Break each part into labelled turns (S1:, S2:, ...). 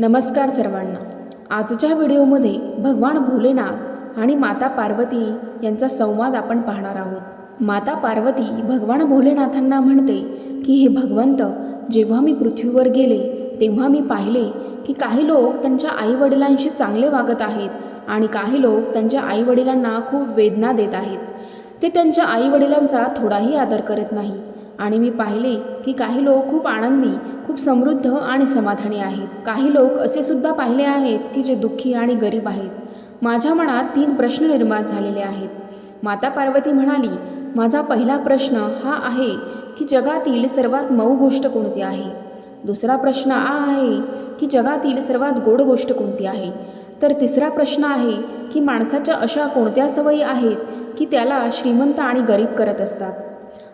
S1: नमस्कार सर्वांना. आजच्या व्हिडिओमध्ये भगवान भोलेनाथ आणि माता पार्वती यांचा संवाद आपण पाहणार आहोत. माता पार्वती भगवान भोलेनाथांना म्हणते की हे भगवंत जेव्हा मी पृथ्वीवर गेले तेव्हा मी पाहिले की काही लोक त्यांच्या आईवडिलांशी चांगले वागत आहेत आणि काही लोक त्यांच्या आईवडिलांना खूप वेदना देत आहेत. ते त्यांच्या आईवडिलांचा थोडाही आदर करत नाही. आणि मी पाहिले की काही लोक खूप आनंदी खूप समृद्ध आणि समाधानी आहेत. काही लोक असे सुद्धा पाहिले आहेत की जे दुःखी आणि गरीब आहेत. माझ्या मनात तीन प्रश्न निर्माण झालेले आहेत. माता पार्वती म्हणाली माझा पहिला प्रश्न हा आहे की जगातील सर्वात मऊ गोष्ट कोणती आहे? दुसरा प्रश्न हा आहे की जगातील सर्वात गोड गोष्ट कोणती आहे? तर तिसरा प्रश्न आहे की माणसाच्या अशा कोणत्या सवयी आहेत की त्याला श्रीमंत आणि गरीब करत असतात?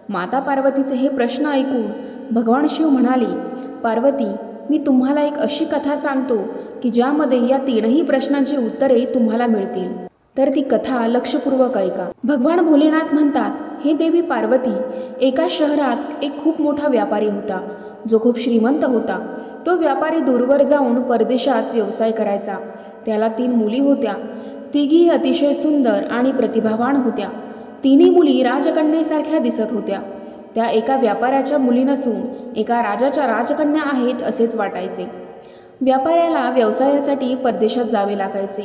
S1: माता पार्वतीचे हे प्रश्न ऐकून भगवान शिव म्हणाले पार्वती मी तुम्हाला एक अशी कथा सांगतो की ज्यामध्ये या तीनही प्रश्नांची उत्तरे तुम्हाला मिळतील. तर ती कथा लक्षपूर्वक ऐका. भगवान भोलेनाथ म्हणतात हे देवी पार्वती एका शहरात एक खूप मोठा व्यापारी होता. जो खूप श्रीमंत होता. तो व्यापारी दूरवर जाऊन परदेशात व्यवसाय करायचा. त्याला तीन मुली होत्या. तिघी अतिशय सुंदर आणि प्रतिभावान होत्या. तिन्ही मुली राजकन्येसारख्या दिसत होत्या. त्या एका व्यापाऱ्याच्या मुली नसून एका राजाच्या राजकन्या आहेत असेच वाटायचे. व्यापाऱ्याला व्यवसायासाठी परदेशात जावे लागायचे.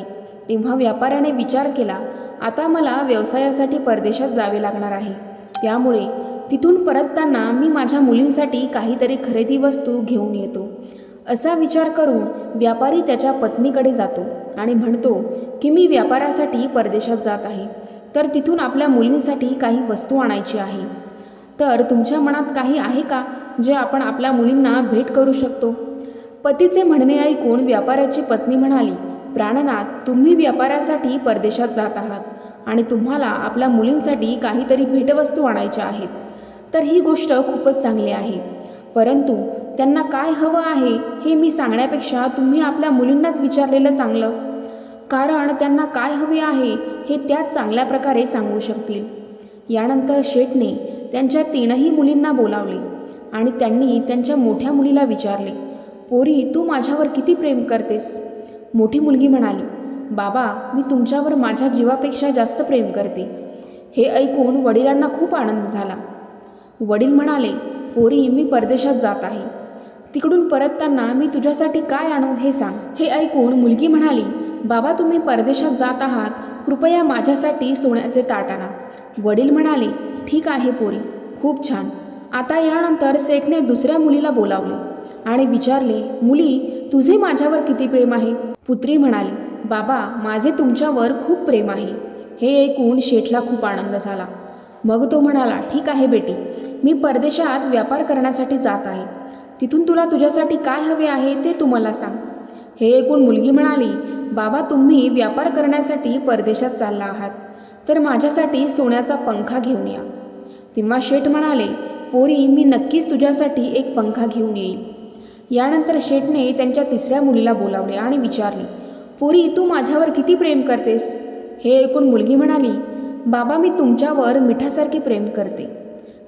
S1: तेव्हा व्यापाऱ्याने विचार केला आता मला व्यवसायासाठी परदेशात जावे लागणार आहे. त्यामुळे तिथून परतताना मी माझ्या मुलींसाठी काहीतरी खरेदी वस्तू घेऊन येतो. असा विचार करून व्यापारी त्याच्या पत्नीकडे जातो आणि म्हणतो की मी व्यापारासाठी परदेशात जात आहे. तर तिथून आपल्या मुलींसाठी काही वस्तू आणायची आहे. तर तुमच्या मनात काही आहे का जे आपण आपल्या मुलींना भेट करू शकतो? पतीचे म्हणणे ऐकून व्यापाऱ्याची पत्नी म्हणाली प्राणनाथ तुम्ही व्यापारासाठी परदेशात जात आहात आणि तुम्हाला आपल्या मुलींसाठी काहीतरी भेटवस्तू आणायच्या आहेत. तर ही गोष्ट खूपच चांगली आहे. परंतु त्यांना काय हवं आहे हे मी सांगण्यापेक्षा तुम्ही आपल्या मुलींनाच विचारलेलं चांगलं. कारण त्यांना काय हवे आहे हे त्या चांगल्या प्रकारे सांगू शकतील. यानंतर शेठने त्यांच्या तीनही मुलींना बोलावले आणि त्यांनी त्यांच्या मोठ्या मुलीला विचारले पोरी तू माझ्यावर किती प्रेम करतेस? मोठी मुलगी म्हणाली बाबा मी तुमच्यावर माझ्या जीवापेक्षा जास्त प्रेम करते. हे ऐकून वडिलांना खूप आनंद झाला. वडील म्हणाले पोरी मी परदेशात जात आहे. तिकडून परतताना मी तुझ्यासाठी काय आणू हे सांग. हे ऐकून मुलगी म्हणाली बाबा तुम्ही परदेशात जात आहात कृपया माझ्यासाठी सोन्याचे ताट आणा. वडील म्हणाले ठीक आहे पोरी खूप छान. आता यानंतर सेठने दुसऱ्या मुलीला बोलावले आणि विचारले मुली तुझे माझ्यावर किती प्रेम आहे? पुत्री म्हणाली बाबा माझे तुमच्यावर खूप प्रेम आहे. हे ऐकून शेठला खूप आनंद झाला. मग तो म्हणाला ठीक आहे बेटी मी परदेशात व्यापार करण्यासाठी जात आहे. तिथून तुला तुझ्यासाठी काय हवे आहे ते तू मला सांग. हे ऐकून मुलगी म्हणाली बाबा तुम्ही व्यापार करण्यासाठी परदेशात चालला आहात. तर माझ्यासाठी सोन्याचा पंखा घेऊन या. तेव्हा शेठ म्हणाले पोरी मी नक्कीच तुझ्यासाठी एक पंखा घेऊन येईल यानंतर शेठने त्यांच्या तिसऱ्या मुलीला बोलावले आणि विचारले पोरी तू माझ्यावर किती प्रेम करतेस? हे ऐकून मुलगी म्हणाली बाबा मी तुमच्यावर मिठासारखे प्रेम करते.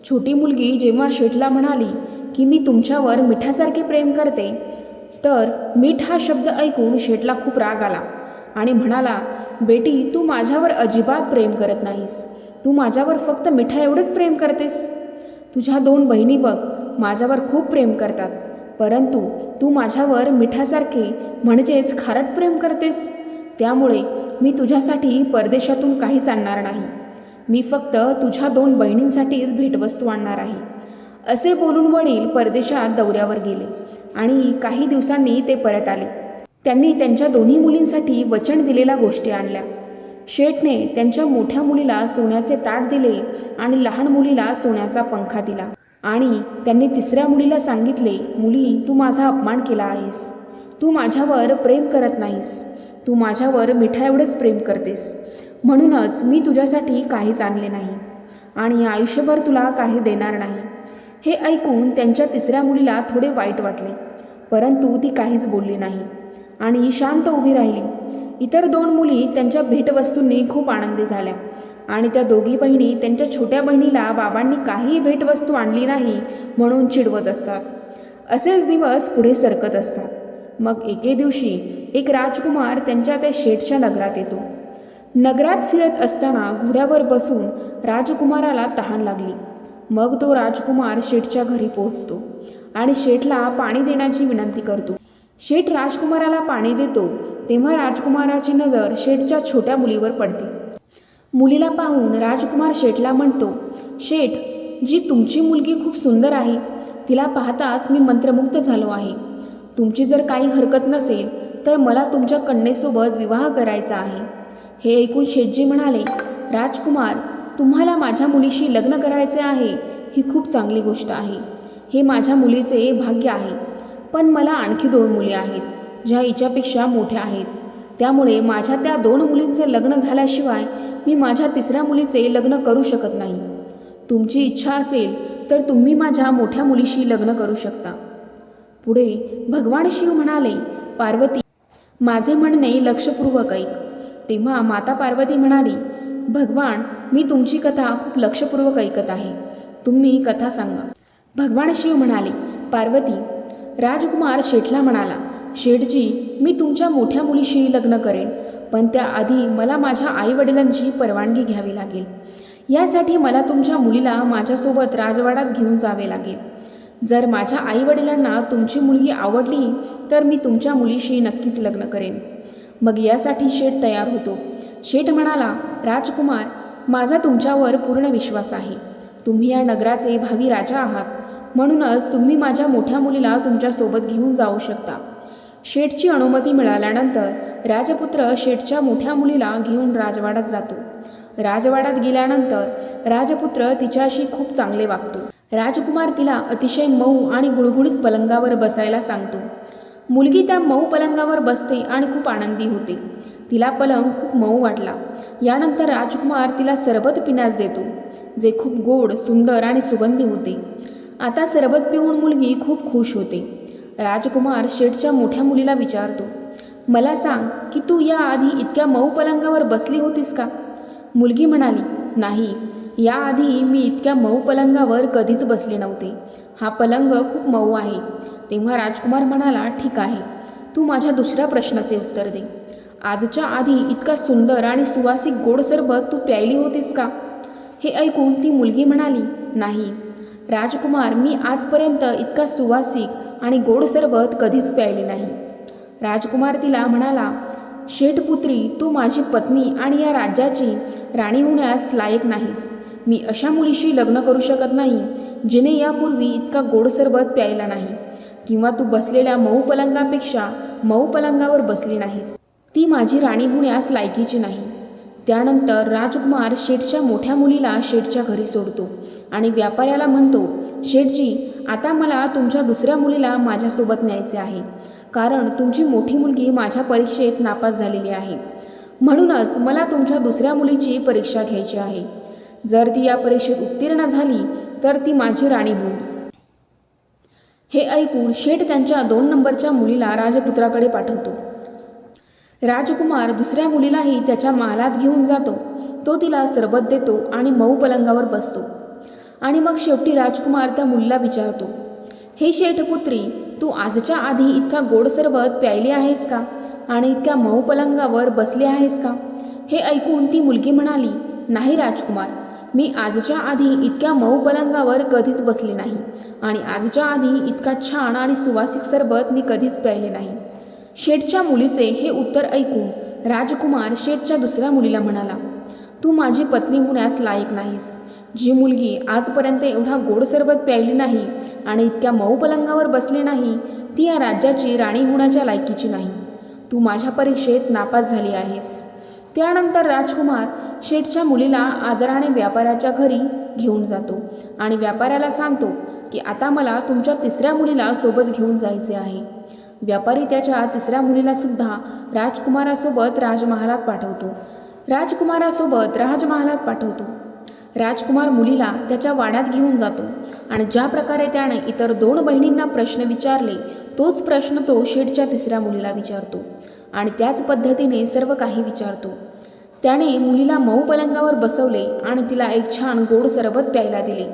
S1: छोटी मुलगी जेव्हा शेठला म्हणाली की मी तुमच्यावर मिठासारखे प्रेम करते तर मीठ हा शब्द ऐकून शेठला खूप राग आला आणि म्हणाला बेटी तू माझ्यावर अजिबात प्रेम करत नाहीस. तू माझ्यावर फक्त मिठा एवढंच प्रेम करतेस. तुझ्या दोन बहिणी बघ माझ्यावर खूप प्रेम करतात. परंतु तू माझ्यावर मिठासारखे म्हणजेच खारट प्रेम करतेस. त्यामुळे मी तुझ्यासाठी परदेशातून काहीच आणणार नाही. मी फक्त तुझ्या दोन बहिणींसाठीच भेटवस्तू आणणार आहे. असे बोलून वडील परदेशात दौऱ्यावर गेले. आणि काही दिवसांनी ते परत आले. त्यांनी त्यांच्या दोन्ही मुलींसाठी वचन दिलेल्या गोष्टी आणल्या. शेठने त्यांच्या मोठ्या मुलीला सोन्याचे ताट दिले आणि लहान मुलीला सोन्याचा पंखा दिला. आणि त्यांनी तिसऱ्या मुलीला सांगितले मुली तू माझा अपमान केला आहेस. तू माझ्यावर प्रेम करत नाहीस. तू माझ्यावर मिठा एवढंच प्रेम करतेस. म्हणूनच मी तुझ्यासाठी काहीच आणले नाही. आणि आयुष्यभर तुला काही देणार नाही. हे ऐकून त्यांच्या तिसऱ्या मुलीला थोडे वाईट वाटले. परंतु ती काहीच बोलली नाही. आणि शांत उभी राहिली. इतर दोन मुली त्यांच्या भेटवस्तूंनी खूप आनंदी झाल्या. आणि त्या दोघी बहिणी त्यांच्या छोट्या बहिणीला बाबांनी काहीही भेटवस्तू आणली नाही म्हणून चिडवत असतात. असेच दिवस पुढे सरकत असतात. मग एके दिवशी एक राजकुमार त्यांच्या त्या शेठच्या नगरात येतो. नगरात फिरत असताना घोड्यावर बसून राजकुमाराला तहान लागली. मग तो राजकुमार शेठच्या घरी पोहोचतो आणि शेठला पाणी देण्याची विनंती करतो. शेठ राजकुमाराला पाणी देतो तेव्हा राजकुमाराची नजर शेठच्या छोट्या मुलीवर पडते. मुलीला पाहून राजकुमार शेठला म्हणतो शेठ जी तुमची मुलगी खूप सुंदर आहे तिला पाहताच मी मंत्रमुग्ध झालो आहे. तुमची जर काही हरकत नसेल तर मला तुमच्या कन्येसोबत विवाह करायचा आहे. हे ऐकून शेठजी म्हणाले राजकुमार तुम्हाला माझ्या मुलीशी लग्न करायचे आहे ही खूप चांगली गोष्ट आहे. हे माझ्या मुलीचे भाग्य आहे. पण मला आणखी दोन मुली आहेत ज्या हिच्यापेक्षा मोठ्या आहेत. त्यामुळे माझ्या त्या दोन मुलींचे लग्न झाल्याशिवाय मी माझ्या तिसऱ्या मुलीचे लग्न करू शकत नाही. तुमची इच्छा असेल तर तुम्ही माझ्या मोठ्या मुलीशी लग्न करू शकता. पुढे भगवान शिव म्हणाले पार्वती माझे म्हणणे लक्षपूर्वक ऐक. तेव्हा माता पार्वती म्हणाली भगवान मी तुमची कथा खूप लक्षपूर्वक ऐकत आहे. तुम्ही कथा सांगा. भगवान शिव म्हणाले पार्वती राजकुमार शेठला म्हणाला शेठजी मी तुमच्या मोठ्या मुलीशी लग्न करेन पण त्याआधी मला माझ्या आईवडिलांची परवानगी घ्यावी लागेल. यासाठी मला तुमच्या मुलीला माझ्यासोबत राजवाड्यात घेऊन जावे लागेल. जर माझ्या आईवडिलांना तुमची मुलगी आवडली तर मी तुमच्या मुलीशी नक्कीच लग्न करेन. मग यासाठी शेठ तयार होतो. शेठ म्हणाला राजकुमार माझा तुमच्यावर पूर्ण विश्वास आहे. तुम्ही या नगराचे भावी राजा आहात. म्हणूनच तुम्ही माझ्या मोठ्या मुलीला तुमच्यासोबत घेऊन जाऊ शकता. शेठची अनुमती मिळाल्यानंतर राजपुत्र शेठच्या मोठ्या मुलीला घेऊन राजवाड्यात जातो. राजवाड्यात गेल्यानंतर राजपुत्र तिच्याशी खूप चांगले वागतो. राजकुमार तिला अतिशय मऊ आणि गुळगुळीत पलंगावर बसायला सांगतो. मुलगी त्या मऊ पलंगावर बसते आणि खूप आनंदी होते. तिला पलंग खूप मऊ वाटला. यानंतर राजकुमार तिला सरबत पिण्यास देतो जे खूप गोड सुंदर आणि सुगंधी होते. आता सरबत पिऊन मुलगी खूप खुश होते. राजकुमार शेठच्या मोठ्या मुलीला विचारतो मला सांग की तू याआधी इतक्या मऊ पलंगावर बसली होतीस का? मुलगी म्हणाली नाही याआधी मी इतक्या मऊ पलंगावर कधीच बसले नव्हते. हा पलंग खूप मऊ आहे. तेव्हा राजकुमार म्हणाला ठीक आहे. तू माझ्या दुसऱ्या प्रश्नाचे उत्तर दे. आजच्या आधी इतका सुंदर आणि सुवासिक गोड सरबत तू प्यायली होतीस का? हे ऐकून ती मुलगी म्हणाली नाही. राजकुमार मी आजपर्यंत इतका सुवासिक आणि गोड सरबत कधीच प्यायले नाही. राजकुमार तिला म्हणाला शेठपुत्री तू माझी पत्नी आणि या राज्याची राणी होण्यास लायक नाहीस. मी अशा मुलीशी लग्न करू शकत नाही जिने यापूर्वी इतका गोड सरबत प्यायला नाही किंवा तू बसलेल्या मऊ पलंगापेक्षा मऊ पलंगावर बसली नाहीस. ती माझी राणी होण्यास लायकीची नाही. त्यानंतर राजकुमार शेठच्या मोठ्या मुलीला शेठच्या घरी सोडतो आणि व्यापाऱ्याला म्हणतो शेठजी आता मला तुमच्या दुसऱ्या मुलीला माझ्यासोबत न्यायचे आहे. कारण तुमची मोठी मुलगी माझ्या परीक्षेत नापास झालेली आहे. म्हणूनच मला तुमच्या दुसऱ्या मुलीची परीक्षा घ्यायची आहे. जर ती या परीक्षेत उत्तीर्ण झाली तर ती माझी राणी होईल. हे ऐकून शेठ त्यांच्या दोन नंबरच्या मुलीला राजपुत्राकडे पाठवतो. राजकुमार दुसऱ्या मुलीलाही त्याच्या महालात घेऊन जातो. तो तिला सरबत देतो आणि मऊ पलंगावर बसतो. आणि मग शेवटी राजकुमार त्या मुलीला विचारतो हे शेठपुत्री तू आजच्या आधी इतका गोड सरबत प्यायली आहेस का? आणि इतक्या मऊ पलंगावर बसले आहेस का हे ऐकून ती मुलगी म्हणाली नाही राजकुमार मी आजच्या आधी इतक्या मऊ पलंगावर कधीच बसले नाही. आणि आजच्या आधी इतका छान आणि सुवासिक सरबत मी कधीच प्यायले नाही. शेठच्या मुलीचे हे उत्तर ऐकून राजकुमार शेठच्या दुसऱ्या मुलीला म्हणाला तू माझी पत्नी होण्यास लायक नाहीस. जी मुलगी आजपर्यंत एवढा गोड सरबत प्यायली नाही आणि इतक्या मऊ पलंगावर बसली नाही ती या राज्याची राणी होण्याच्या लायकीची नाही. तू माझ्या परीक्षेत नापास झाली आहेस. त्यानंतर राजकुमार शेठच्या मुलीला आदराने व्यापाऱ्याच्या घरी घेऊन जातो आणि व्यापाऱ्याला सांगतो की आता मला तुमच्या तिसऱ्या मुलीला सोबत घेऊन जायचे आहे. व्यापारी त्याच्या तिसऱ्या मुलीला सुद्धा राजकुमारासोबत राजमहालात पाठवतो. राजकुमारासोबत राजमहालात पाठवतो. राजकुमार मुलीला त्याच्या वाड्यात घेऊन जातो आणि ज्या प्रकारे त्याने इतर दोन बहिणींना प्रश्न विचारले तोच प्रश्न तो शेठच्या तिसऱ्या मुलीला विचारतो आणि त्याच पद्धतीने सर्व काही विचारतो. त्याने मुलीला मऊ पलंगावर बसवले आणि तिला एक छान गोड सरबत प्यायला दिले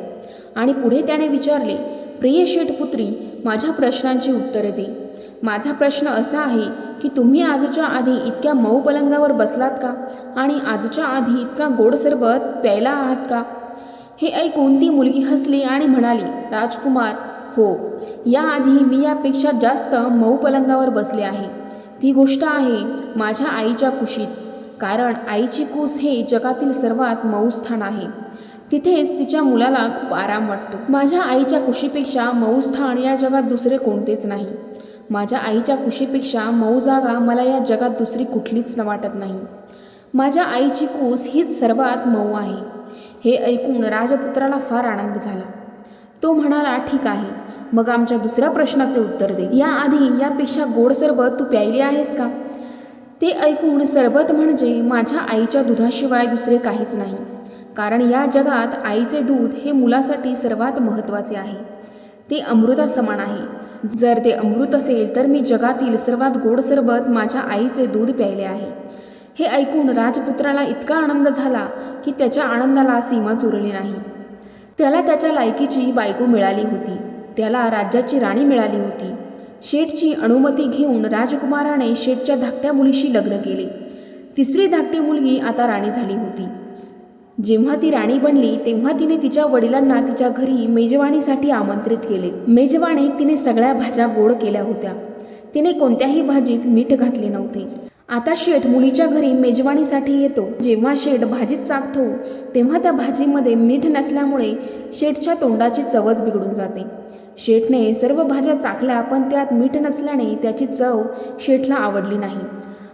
S1: आणि पुढे त्याने विचारले प्रिय शेठपुत्री माझ्या प्रश्नांची उत्तरे दे. माझा प्रश्न असा आहे की तुम्ही आजच्या आधी इतक्या मऊ पलंगावर बसलात का? आणि आजच्या आधी इतका गोड सरबत प्यायला आहात का? हे ऐकून ती मुलगी हसली आणि म्हणाली राजकुमार हो. याआधी मी यापेक्षा जास्त मऊ पलंगावर बसले आहे. ती गोष्ट आहे माझ्या आईच्या कुशीत. कारण आईची कूस हे जगातील सर्वात मऊ स्थान आहे. तिथेच तिच्या मुलाला खूप आराम वाटतो. माझ्या आईच्या कुशीपेक्षा मऊ स्थान या जगात दुसरे कोणतेच नाही. माझ्या आईच्या कुशीपेक्षा मऊ जागा मला या जगात दुसरी कुठलीच न वाटत नाही. माझ्या आईची कूस हीच सर्वात मऊ आहे. हे ऐकून राजपुत्राला फार आनंद झाला. तो म्हणाला ठीक आहे. मग आमच्या दुसऱ्या प्रश्नाचे उत्तर दे. याआधी यापेक्षा गोड सरबत तू प्यायली आहेस का? ते ऐकून सरबत म्हणजे माझ्या आईच्या दुधाशिवाय दुसरे काहीच नाही. कारण या जगात आईचे दूध हे मुलासाठी सर्वात महत्त्वाचे आहे. ते अमृतासमान आहे. जर ते अमृत असेल तर मी जगातील सर्वात गोड सरबत माझ्या आईचे दूध प्यायले आहे. हे ऐकून राजपुत्राला इतका आनंद झाला की त्याच्या आनंदाला सीमा चुरली नाही. त्याला त्याच्या लायकीची बायको मिळाली होती. त्याला राज्याची राणी मिळाली होती. शेठची अनुमती घेऊन राजकुमाराने शेठच्या धाकट्या मुलीशी लग्न केले. तिसरी धाकटी मुलगी आता राणी झाली होती. जेव्हा ती राणी बनली तेव्हा तिने तिच्या वडिलांना तिच्या घरी मेजवानीसाठी आमंत्रित केले. मेजवानीत तिने सगळ्या भाज्या गोड केल्या होत्या. तिने कोणत्याही भाजीत मीठ घातले नव्हते. आता शेठ मुलीच्या घरी मेजवानीसाठी येतो. जेव्हा शेठ भाजीत चाकतो तेव्हा त्या भाजीमध्ये मीठ नसल्यामुळे शेठच्या तोंडाची चवच बिघडून जाते. शेठने सर्व भाज्या चाकल्या पण त्यात मीठ नसल्याने त्याची चव शेठला आवडली नाही.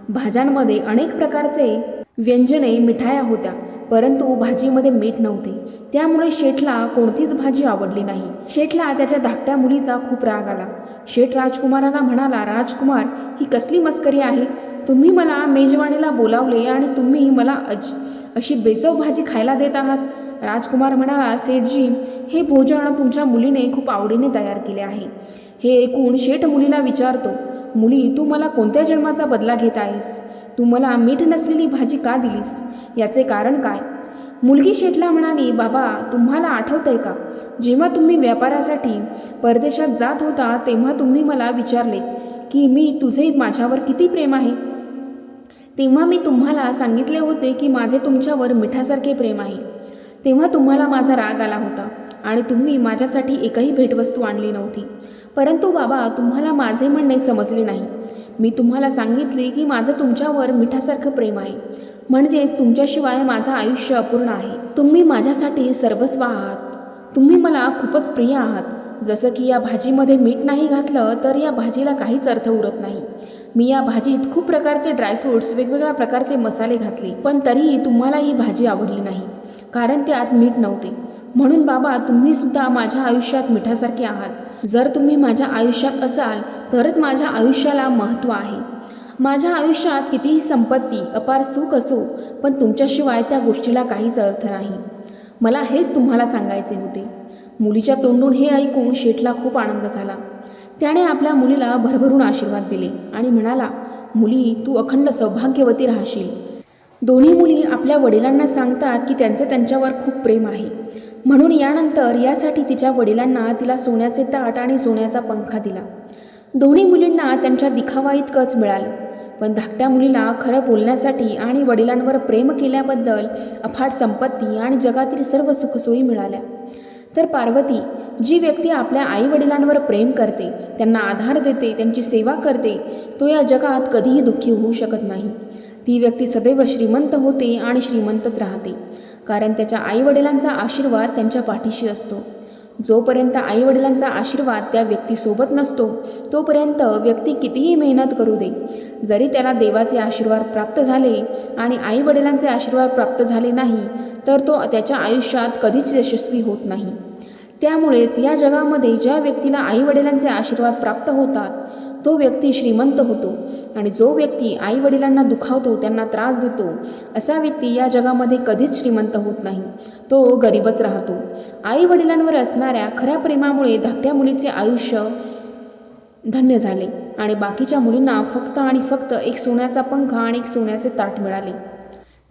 S1: भाज्यांमध्ये अनेक प्रकारचे व्यंजने मिठाया होत्या. परंतु भाजीमध्ये मीठ नव्हते. त्यामुळे शेठला कोणतीच भाजी आवडली नाही. शेठला त्याच्या धाकट्या मुलीचा खूप राग आला. शेठ राजकुमाराला म्हणाला राजकुमार ही कसली मस्करी आहे? तुम्ही मला मेजवानीला बोलावले आणि तुम्ही मला अज अशी बेचव भाजी खायला देत आहात? राजकुमार म्हणाला सेठजी हे भोजन तुमच्या मुलीने खूप आवडीने तयार केले आहे. हे ऐकून शेठ मुलीला विचारतो मुली तू मला कोणत्या जन्माचा बदला घेत आहेस? तू मला मीठ नसलेली भाजी का दिलीस? याचे कारण काय? मुलगी शेठला म्हणाली बाबा तुम्हाला आठवतंय का? जेव्हा तुम्ही व्यापारासाठी परदेशात जात होता तेव्हा तुम्ही मला विचारले की मी तुझे माझ्यावर किती प्रेम आहे? तेव्हा मी तुम्हाला सांगितले होते की माझे तुमच्यावर मिठासारखे प्रेम आहे. तेव्हा तुम्हाला माझा राग आला होता आणि तुम्ही माझ्यासाठी एकही भेटवस्तू आणली नव्हती. परंतु बाबा तुम्हाला माझे म्हणणे समजले नाही. मी तुम्हाला सांगितले की माझं तुमच्यावर मिठासारखं प्रेम आहे. म्हणजे तुमच्याशिवाय माझं आयुष्य अपूर्ण आहे. तुम्ही माझ्यासाठी सर्वस्व आहात. तुम्ही मला खूपच प्रिय आहात. जसं की या भाजीमध्ये मीठ नाही घातलं तर या भाजीला काहीच अर्थ उरत नाही. मी या भाजीत खूप प्रकारचे ड्रायफ्रूट्स वेगवेगळ्या प्रकारचे मसाले घातले पण तरीही तुम्हाला ही भाजी आवडली नाही कारण त्यात मीठ नव्हते. म्हणून बाबा तुम्हीसुद्धा माझ्या आयुष्यात मिठासारखे आहात. जर तुम्ही माझ्या आयुष्यात असाल तरच माझ्या आयुष्याला महत्त्व आहे. माझ्या आयुष्यात कितीही संपत्ती अपार सुख असो पण तुमच्याशिवाय त्या गोष्टीला काहीच अर्थ नाही. मला हेच तुम्हाला सांगायचे होते. मुलीच्या तोंडून हे ऐकून शेठला खूप आनंद झाला. त्याने आपल्या मुलीला भरभरून आशीर्वाद दिले आणि म्हणाला मुली तू अखंड सौभाग्यवती राहशील. दोन्ही मुली आपल्या वडिलांना सांगतात की त्यांचे त्यांच्यावर खूप प्रेम आहे. म्हणून यानंतर यासाठी तिच्या वडिलांना तिला सोन्याचे ताट आणि सोन्याचा पंखा दिला. दोन्ही मुलींना त्यांच्या दिखावा इतकंच मिळालं. पण धाकट्या मुलीला खरं बोलण्यासाठी आणि वडिलांवर प्रेम केल्याबद्दल अफाट संपत्ती आणि जगातील सर्व सुखसोयी मिळाल्या. तर पार्वती जी व्यक्ती आपल्या आई वडिलांवर प्रेम करते त्यांना आधार देते त्यांची सेवा करते तो या जगात कधीही दुःखी होऊ शकत नाही. ती व्यक्ती सदैव श्रीमंत होते आणि श्रीमंतच राहते. कारण त्याच्या आईवडिलांचा आशीर्वाद त्यांच्या पाठीशी असतो. जोपर्यंत आईवडिलांचा आशीर्वाद त्या व्यक्तीसोबत नसतो तोपर्यंत व्यक्ती कितीही मेहनत करू दे. जरी त्याला देवाचे आशीर्वाद प्राप्त झाले आणि आईवडिलांचे आशीर्वाद प्राप्त झाले नाही तर तो त्याच्या आयुष्यात कधीच यशस्वी होत नाही. त्यामुळेच या जगामध्ये ज्या व्यक्तीला आईवडिलांचे आशीर्वाद प्राप्त होतात तो व्यक्ती श्रीमंत होतो आणि जो व्यक्ती आईवडिलांना दुखावतो त्यांना त्रास देतो असा व्यक्ती या जगामध्ये कधीच श्रीमंत होत नाही. तो गरीबच राहतो. आईवडिलांवर असणाऱ्या खऱ्या प्रेमामुळे धाकट्या मुलीचे आयुष्य धन्य झाले आणि बाकीच्या मुलींना फक्त आणि फक्त एक सोन्याचा पंखा आणि एक सोन्याचे ताट मिळाले.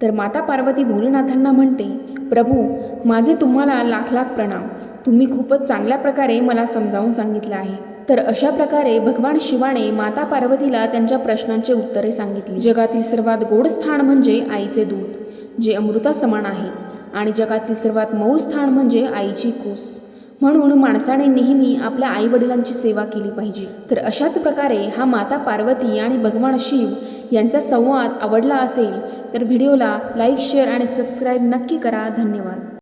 S1: तर माता पार्वती भोलेनाथांना म्हणते प्रभू माझे तुम्हाला लाख लाख प्रणाम. तुम्ही खूपच चांगल्या प्रकारे मला समजावून सांगितलं आहे. तर अशा प्रकारे भगवान शिवाने माता पार्वतीला त्यांच्या प्रश्नांचे उत्तरे सांगितली. जगातील सर्वात गोड स्थान म्हणजे आईचे दूध जे अमृता समान आहे. आणि जगातील सर्वात मऊ स्थान म्हणजे आईची कूस. म्हणून माणसाने नेहमी आपल्या आई वडिलांची सेवा केली पाहिजे. तर अशाच प्रकारे हा माता पार्वती आणि भगवान शिव यांचा संवाद आवडला असेल तर व्हिडिओला लाईक शेअर आणि सबस्क्राईब नक्की करा. धन्यवाद.